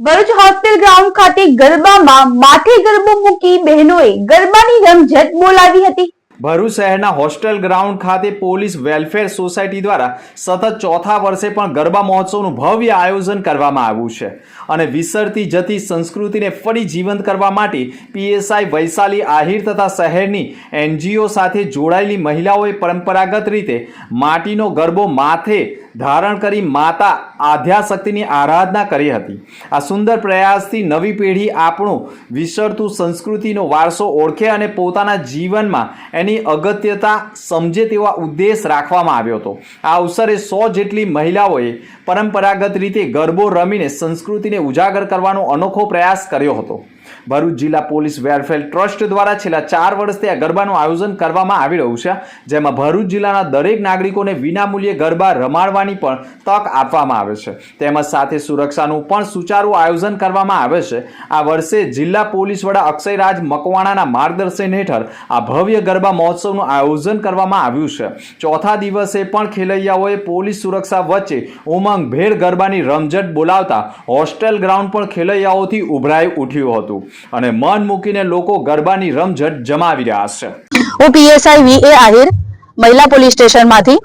Bharuch hostel ground ખાતે ગરબામાં માથે ગરબો મૂકી બહેનોએ ગરબાની રમઝટ બોલાવી હતી. ભરૂચ શહેરના હોસ્ટેલ ગ્રાઉન્ડ ખાતે પોલીસ વેલફેર સોસાયટી દ્વારા સતત ચોથા વર્ષે પણ ગરબા મહોત્સવનું ભવ્ય આયોજન કરવામાં આવ્યું છે અને વિસરતી જતી સંસ્કૃતિને ફરી જીવંત કરવા માટે પીએસઆઈ વૈશાલી આહિર તથા શહેરની એનજીઓ સાથે જોડાયેલી મહિલાઓએ પરંપરાગત રીતે માટીનો ગરબો માથે ધારણ કરી માતા આધ્યાશક્તિની આરાધના કરી હતી. આ સુંદર પ્રયાસથી નવી પેઢી આપણું વિસરતું સંસ્કૃતિનો વારસો ઓળખે અને પોતાના જીવનમાં એની અગત્યતા સમજે તેવા ઉદ્દેશ રાખવામાં આવ્યો હતો. આ અવસરે સો જેટલી મહિલાઓએ પરંપરાગત રીતે ગરબો રમીને સંસ્કૃતિને ઉજાગર કરવાનો અનોખો પ્રયાસ કર્યો હતો. ભરૂચ જિલ્લા પોલીસ વેલફેર ટ્રસ્ટ દ્વારા છેલ્લા ચાર વર્ષથી આ ગરબાનું આયોજન કરવામાં આવી રહ્યું છે. જેમાં ભરૂચ જિલ્લાના દરેક નાગરિકોને વિનામૂલ્યે ગરબા રમાડવાની પણ તક આપવામાં આવે છે. તેમજ સાથે સુરક્ષાનું પણ સુચારું આયોજન કરવામાં આવે છે. આ વર્ષે જિલ્લા પોલીસ વડા અક્ષયરાજ મકવાણાના માર્ગદર્શન હેઠળ આ ભવ્ય ગરબા મહોત્સવનું આયોજન કરવામાં આવ્યું છે. ચોથા દિવસે પણ ખેલૈયાઓએ પોલીસ સુરક્ષા વચ્ચે ઉમંગભેર ગરબાની રમઝટ બોલાવતા હોસ્ટેલ ગ્રાઉન્ડ પણ ખેલૈયાઓથી ઉભરાઈ ઉઠ્યું હતું. અને મન મૂકીને લોકો ગરબાની રમઝટ જમાવી રહ્યા છે. હું પીએસઆઈ વી એ આહિર, મહિલા પોલીસ સ્ટેશનમાંથી.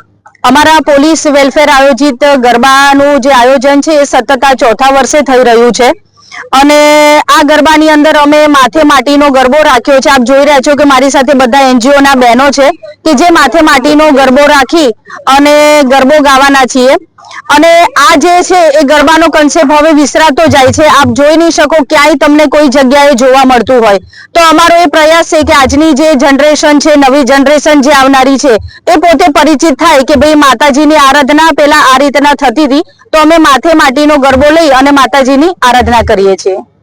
અમારા પોલીસ વેલફેર આયોજિત ગરબાનું જે આયોજન છે એ સતત આ ચોથા વર્ષે થઈ રહ્યું છે. અને આ ગરબાની અંદર અમે માથે માટીનો ગરબો રાખ્યો છે. આપ જોઈ રહ્યા છો કે મારી સાથે બધા એનજીઓ ના બહેનો છે કે જે માથે માટીનો ગરબો રાખી અને ગરબો ગાવાના છીએ. અને આ જે છે એ ગરબાનો કન્સેપ્ટ હવે વિસરાતો જાય છે. આપ જોઈ નહીં શકો ક્યાંય તમને કોઈ જગ્યાએ જોવા મળતું હોય. તો અમારો એ પ્રયાસ છે કે આજની જે જનરેશન છે, નવી જનરેશન જે આવનારી છે, એ પોતે પરિચિત થાય કે ભાઈ માતાજીની આરાધના પેલા આ રીતના થતી હતી. તો અમે માથે માટીનો ગરબો લઈ અને માતાજીની આરાધના કરીએ છીએ.